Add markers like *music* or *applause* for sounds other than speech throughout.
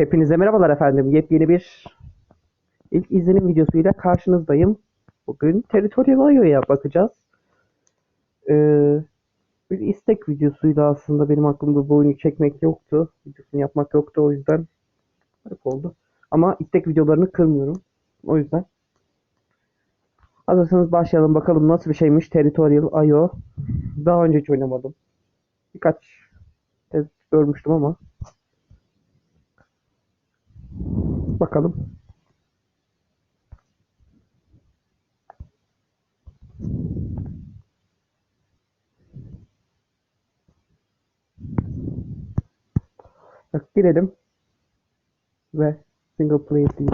Hepinize merhabalar efendim. Yepyeni bir ilk izlenim videosuyla karşınızdayım. Bugün Territorial IO'ya bakacağız. Ee, bir istek videosuydu aslında. Benim aklımda bu oyunu çekmek yoktu. Videosunu yapmak yoktu o yüzden garip oldu. Ama istek videolarını kırmıyorum. O yüzden. Hazırsanız başlayalım bakalım nasıl bir şeymiş Territorial IO. Daha önce hiç oynamadım. Birkaç kez görmüştüm ama Bakalım. Bak girelim. Ve single player değil.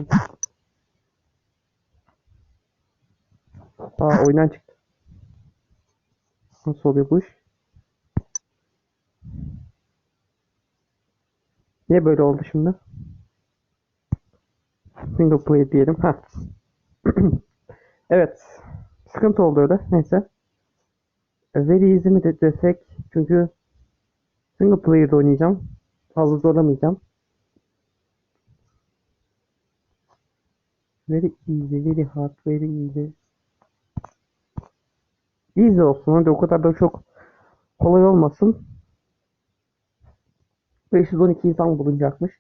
Aa oyundan çıktı. Nasıl oluyor bu iş? Niye böyle oldu şimdi? Single diyelim. Ha. *clears throat* evet. Sıkıntı oldu öyle. Neyse. Very easy mi de desek? Çünkü single player'da oynayacağım. Fazla zorlamayacağım. Very easy, very hard, very easy. Easy olsun. Hadi o kadar da çok kolay olmasın. 512 insan bulunacakmış.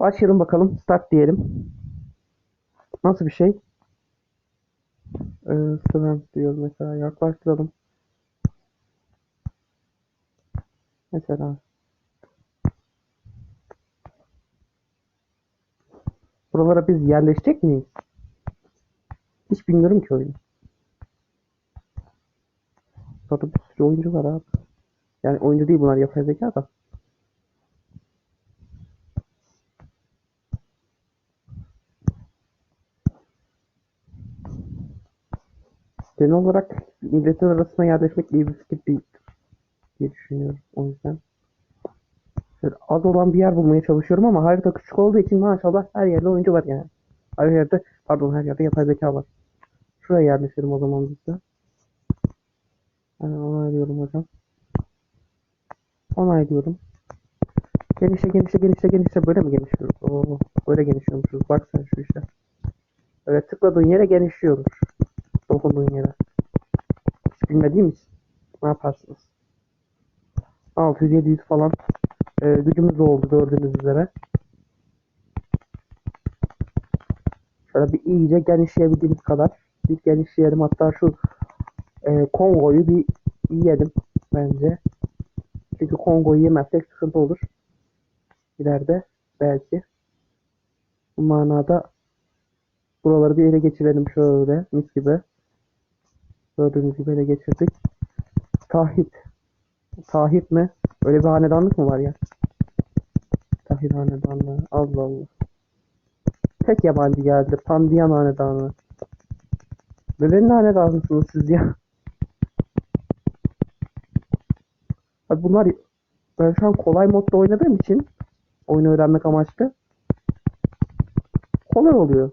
Başlayalım bakalım. Start diyelim. Nasıl bir şey? Ee, strength diyoruz mesela. Yaklaştıralım. Mesela. Buralara biz yerleşecek miyiz? Hiç bilmiyorum ki oyunu. Burada bir sürü oyuncu var abi. Yani oyuncu değil bunlar yapay zeka da. Genel olarak milletin arasına yerleşmek iyi bir fikir değil diye düşünüyorum. O yüzden şöyle az olan bir yer bulmaya çalışıyorum ama harita küçük olduğu için maşallah her yerde oyuncu var yani. Her yerde pardon her yerde yapay zeka var. Şuraya yerleşelim o zaman biz de. Yani onaylıyorum hocam. Onaylıyorum. Genişle genişle genişle genişle böyle mi genişliyoruz? Oo, böyle genişliyormuşuz. Bak sen şu işe. Öyle tıkladığın yere genişliyormuş dokunduğun yere. Hiç bilmediğim için ne yaparsınız? 600-700 falan e, gücümüz oldu gördüğünüz üzere. Şöyle bir iyice genişleyebildiğimiz kadar bir genişleyelim. Hatta şu e, Kongo'yu bir yiyelim bence. Çünkü Kongo'yu yemezsek sıkıntı olur. İleride belki. Bu manada buraları bir ele geçirelim şöyle mis gibi. Gördüğünüz gibi ele geçirdik. Tahit. Tahit mi? Öyle bir hanedanlık mı var ya? Tahit hanedanlığı. Allah Allah. Tek yabancı geldi. Pandiyan hanedanlığı. Bebeğin hanedanlısınız siz ya. Abi bunlar ben şu an kolay modda oynadığım için oyunu öğrenmek amaçlı kolay oluyor.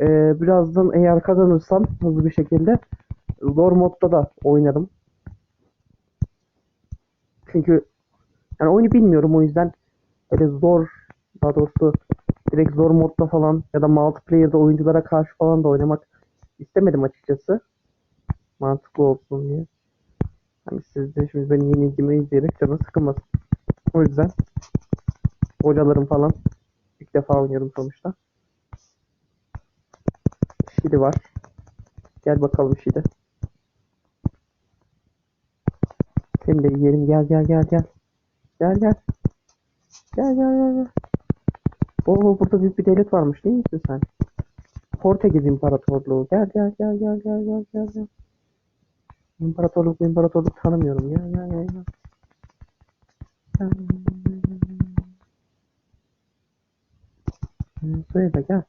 Ee, birazdan eğer kazanırsam hızlı bir şekilde zor modda da oynarım. Çünkü yani oyunu bilmiyorum o yüzden öyle zor daha doğrusu direkt zor modda falan ya da multiplayer'da oyunculara karşı falan da oynamak istemedim açıkçası. Mantıklı olsun diye. Hani siz de şimdi benim yenilgimi izleyerek canı sıkılmasın. O yüzden hocalarım falan ilk defa oynuyorum sonuçta. Şili var. Gel bakalım Şili. Seni de yiyelim. Gel gel gel gel. Gel gel. Gel gel gel gel. Oo burada büyük bir devlet varmış değil misin sen? Portekiz İmparatorluğu. Gel gel gel gel gel gel gel. İmparatorluk imparatorluk tanımıyorum. Gel, gel, gel, gel. Söyle gel.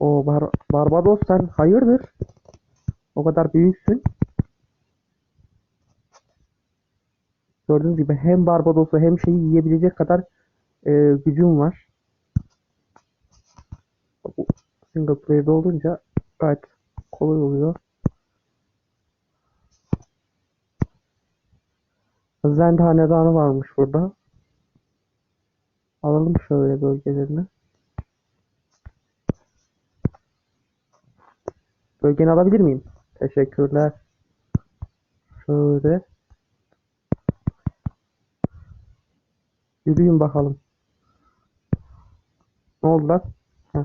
O Bar Barbados sen hayırdır? O kadar büyüksün. Gördüğünüz gibi hem Barbados'u hem şeyi yiyebilecek kadar e, gücüm var. Bu single player'da olunca gayet kolay oluyor. Zend hanedanı varmış burada. Alalım şöyle bölgelerini. Bölgeni alabilir miyim? Teşekkürler. Şöyle. Yürüyün bakalım. Ne oldu lan? Heh.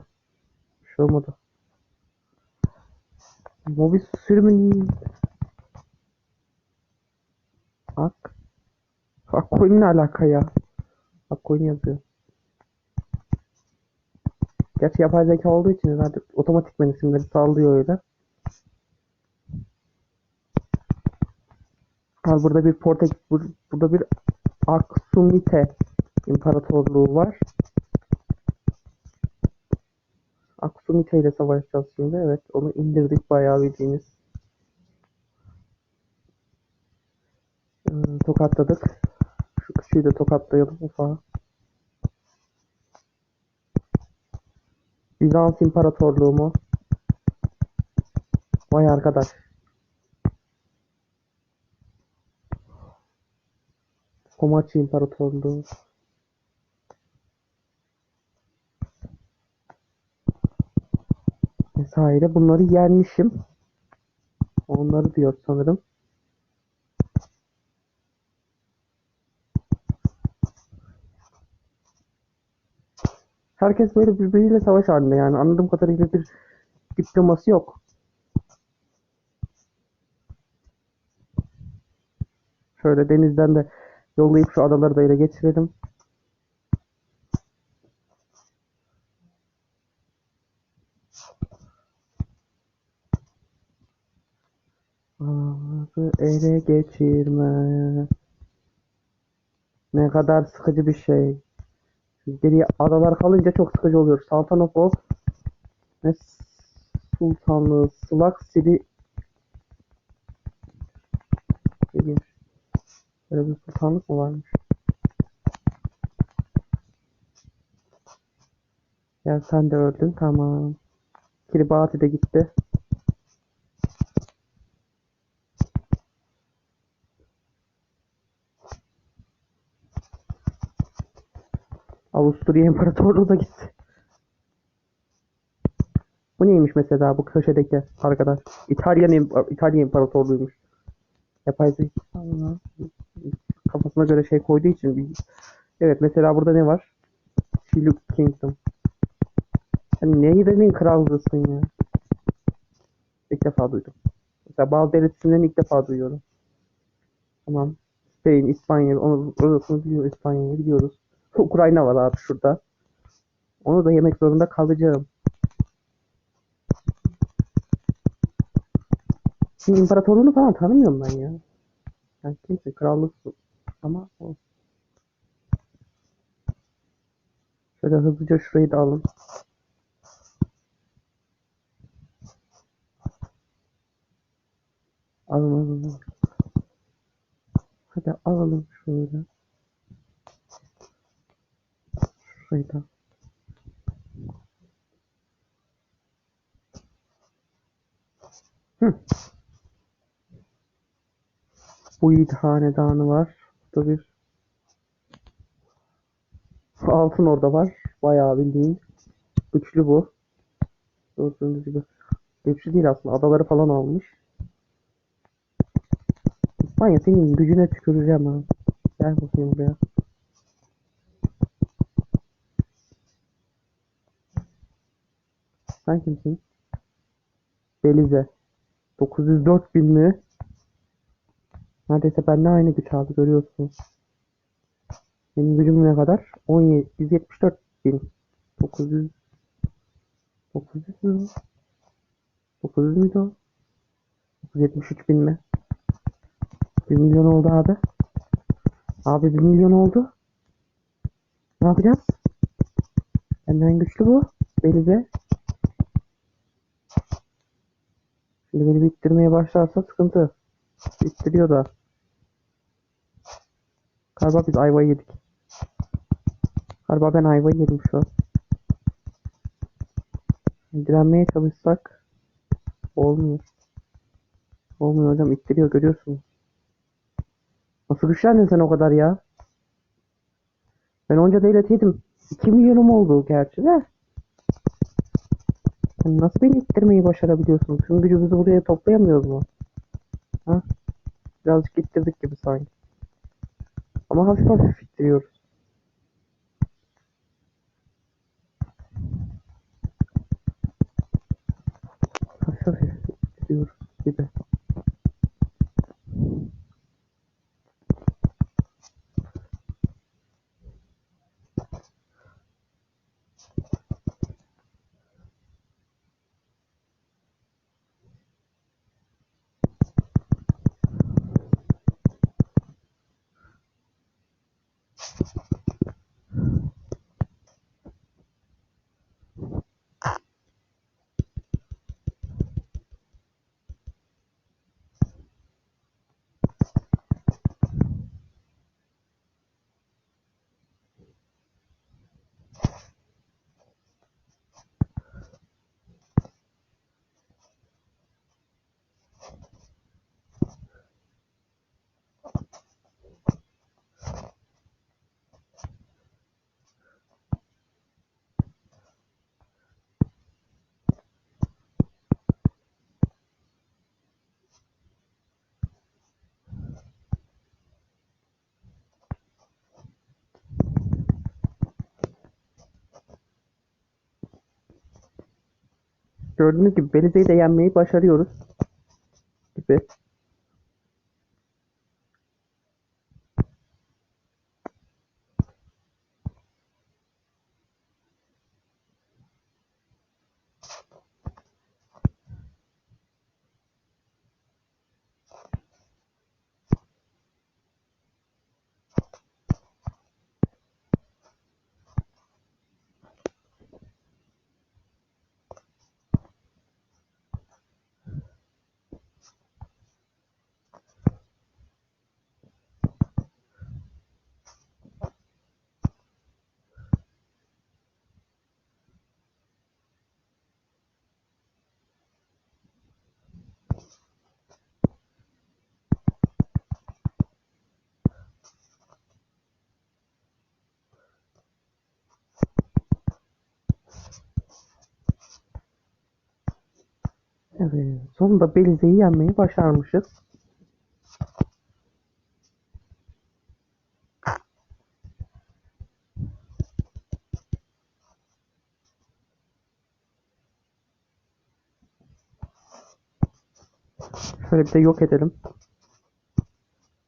Bir şey olmadı. Mobil sürümün... Ak. Akkoyun ne alaka ya? Akkoyun yazıyor. Gerçi yapay zeka olduğu için herhalde otomatikman isimleri sallıyor öyle. Ha, burada bir Portek bur- burada bir Aksumite İmparatorluğu var. Aksumite ile savaşacağız şimdi. Evet, onu indirdik bayağı bildiğiniz. Ee, tokatladık. Şu küçüğü de tokatlayalım ufağa. Bizans İmparatorluğu mu? Vay arkadaş. Komaçı İmparatorluğu. Vesaire. Bunları yenmişim. Onları diyor sanırım. Herkes böyle birbiriyle savaş halinde yani. Anladığım kadarıyla bir diploması yok. Şöyle denizden de yollayıp şu adaları da ele geçirelim. Ele geçirme. Ne kadar sıkıcı bir şey. Geriye adalar kalınca çok sıkıcı oluyor. Saltanopol ve Sultanlığı Slak İlginç. Böyle bir sultanlık mı varmış? Ya sen de öldün tamam. Kiribati de gitti. Avusturya İmparatorluğu da gitti. Bu neymiş mesela bu köşedeki arkadaş? İtalyan İmp- İtalya İmparatorluğuymuş. Yapay zeka kafasına göre şey koyduğu için bir... Evet mesela burada ne var? Chiluk Kingdom. Sen neydenin krallığısın ya? İlk defa duydum. Mesela bazı devlet ilk defa duyuyorum. Tamam. Spain, İspanya, onu, orasını biliyoruz, İspanya'yı biliyoruz. Ukrayna var abi şurada. Onu da yemek zorunda kalacağım. Şimdi imparatorluğunu falan tanımıyorum ben ya. Sen kimsin? Krallıksın. Ama o. Şöyle hızlıca şurayı da alın. Alın alın. alın. Hadi alalım şöyle. Da. Hı. Bu Yiğit Hanedanı var. Burada bir altın orada var. Bayağı bildiğin. Güçlü bu. Gördüğünüz gibi. Güçlü değil aslında. Adaları falan almış. İspanya senin gücüne tüküreceğim ha. Gel bakayım buraya. Sen kimsin? Belize. 904 bin mi? Neredeyse benimle aynı güç abi görüyorsun. Benim gücüm ne kadar? 17, 174 bin. 900 900 mü? 900 müydü o? 973 bin mi? 1 milyon oldu abi. Abi 1 milyon oldu. Ne yapacağız? Benden güçlü bu. Belize. Şimdi beni bittirmeye başlarsa sıkıntı. Bittiriyor da. Galiba biz ayvayı yedik. Galiba ben ayvayı yedim şu an. Direnmeye çalışsak olmuyor. Olmuyor hocam ittiriyor görüyorsunuz. Nasıl güçlendin sen o kadar ya? Ben onca devletiydim. 2 milyonum oldu gerçi de. Nasıl beni ittirmeyi başarabiliyorsun? Tüm gücümüzü buraya toplayamıyoruz mu? Ha? Birazcık ittirdik gibi sanki. Ama hafif hafif ittiriyoruz. Hafif hafif ittiriyoruz gibi. Gördüğünüz gibi Belize'yi de yenmeyi başarıyoruz. Gibi. Evet. Sonunda Belize'yi yenmeyi başarmışız. Şöyle bir de yok edelim.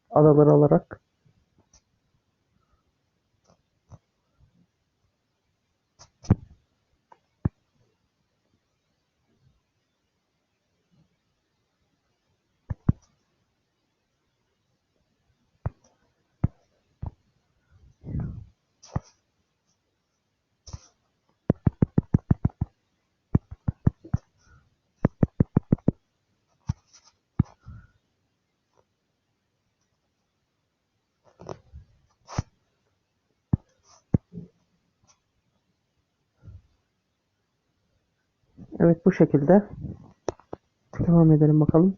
Adaları alarak. Evet bu şekilde. Devam edelim bakalım.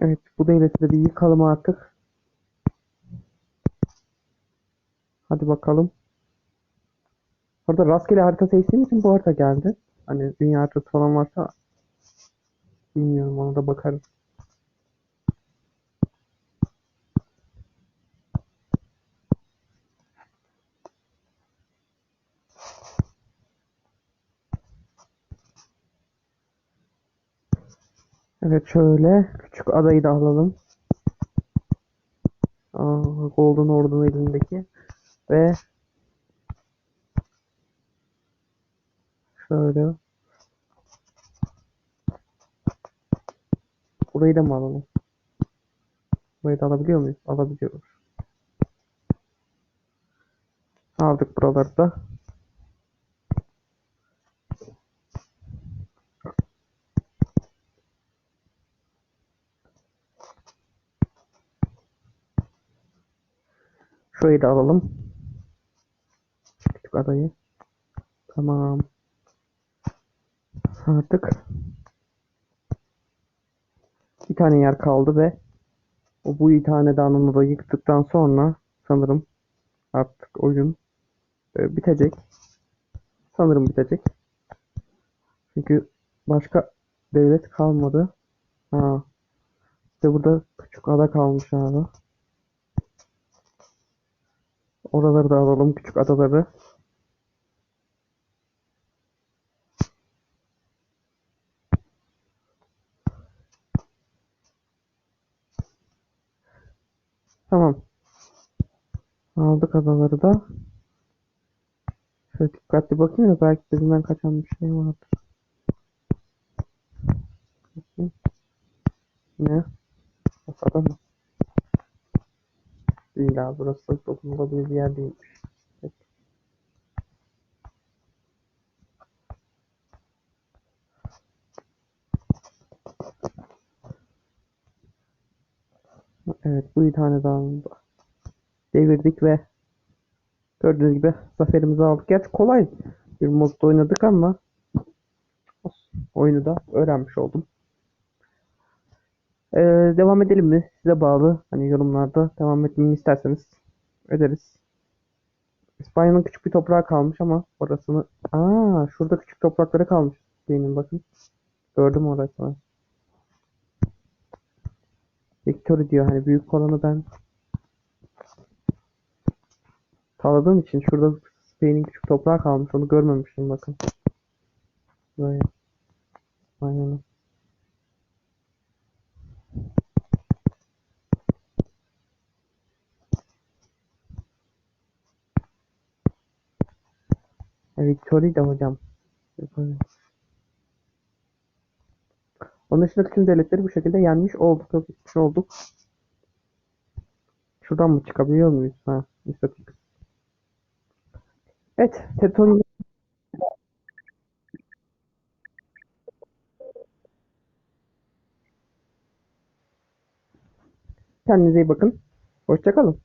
Evet bu devleti de bir yıkalım artık. Hadi bakalım. Orada rastgele harita seçtiğim için bu harita geldi. Hani dünya haritası falan varsa bilmiyorum ona da bakarız. Evet şöyle küçük adayı da alalım. Aa, Golden Ordu'nun elindeki ve şöyle burayı da mı alalım? Burayı da alabiliyor muyuz? Alabiliyoruz. Aldık buraları da. Şurayı da alalım. Küçük adayı. Tamam. Artık bir tane yer kaldı ve o bu bir tane danını da yıktıktan sonra sanırım artık oyun e, bitecek. Sanırım bitecek. Çünkü başka devlet kalmadı. Ha. İşte burada küçük ada kalmış abi. Oraları da alalım küçük adaları. Tamam. Aldık adaları da. Şöyle dikkatli bakayım da belki gözümden kaçan bir şey vardır. Ne? Masada mı? Abi burası dokunulabilir bir yer değilmiş. Peki. Evet bu bir tane daha devirdik ve gördüğünüz gibi zaferimizi aldık. Gerçi kolay bir modda oynadık ama oyunu da öğrenmiş oldum. Ee, devam edelim mi? Size bağlı. Hani yorumlarda devam etmemi isterseniz ederiz. İspanya'nın küçük bir toprağı kalmış ama orasını... Aa, şurada küçük toprakları kalmış. Benim bakın. Gördüm orasını. Victory diyor hani büyük olanı ben sağladığım için şurada Spain'in küçük toprağı kalmış onu görmemiştim bakın. Böyle. Aynen. Victory de hocam. Onun dışında tüm devletleri bu şekilde yenmiş olduk. Yok gitmiş olduk. Şuradan mı çıkabiliyor muyuz? Ha, istatik. Evet, Tetoni Kendinize iyi bakın. Hoşçakalın.